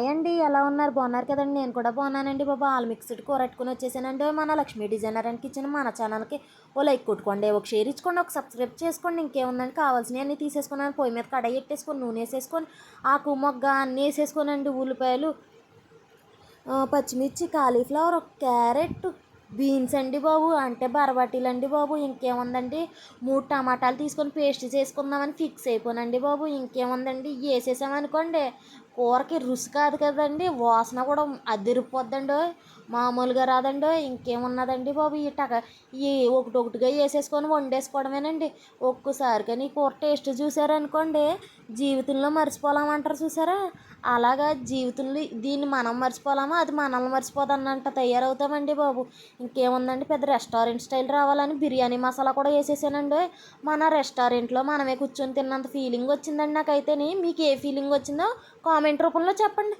Hi అండి ఎలా ఉన్నారు? బాగున్నారు కదండి. నేను కూడా బాగున్నానండి బాబా. ఆల్ మిక్స్డ్ కూరట్టుకుని వచ్చేసానండి. మన లక్ష్మీ డిజైనర్ అండ్ కిచెన్ మన ఛానల్కి ఓ లైక్ కొట్టుకోండి ఒక షేర్ ఇచ్చుకోండి ఒక సబ్స్క్రైబ్ చేసుకోండి. ఇంకేముందండి? కావాల్సినవి అన్నీ తీసేసుకున్నాను. పొయ్యి మీద కడాయి పెట్టేసుకొని నూనె వేసేసుకొని ఆకు మొగ్గ అన్నీ వేసేసుకోనండి ఉల్లిపాయలు పచ్చిమిర్చి కాలీఫ్లవర్ ఒక క్యారెట్ బీన్స్ అండి బాబు. అంటే బరబాటీలు అండి బాబు. ఇంకేముందండి? మూడు టమాటాలు తీసుకొని పేస్ట్ చేసుకుందామని ఫిక్స్ అయిపోనండి బాబు. ఇంకేముందండి? వేసేసామనుకోండి కూరకి రుచి కాదు కదండి. వాసన కూడా అదిరిపోద్దండి. మామూలుగా రాదండి. ఇంకేమున్నదండి బాబు ఈ టక ఈ ఒకటి ఒకటిగా వేసేసుకొని వండేసుకోవడమేనండి. ఒక్కసారి కానీ ఈ కూర టేస్ట్ చూసారనుకోండి జీవితంలో మర్చిపోలేమంటారు చూసారా? అలాగా జీవితంలో దీన్ని మనం మర్చిపోలేమా? అది మనల్ని మర్చిపోదన్నంట తయారవుతామండి బాబు. ఇంకేముందండి? పెద్ద రెస్టారెంట్ స్టైల్ రావాలని బిర్యానీ మసాలా కూడా వేసేసానండి. మన రెస్టారెంట్లో మనమే కూర్చొని తిన్నంత ఫీలింగ్ వచ్చిందండి నాకైతేని. మీకు ఏ ఫీలింగ్ వచ్చిందో కామెంట్ రూపంలో చెప్పండి.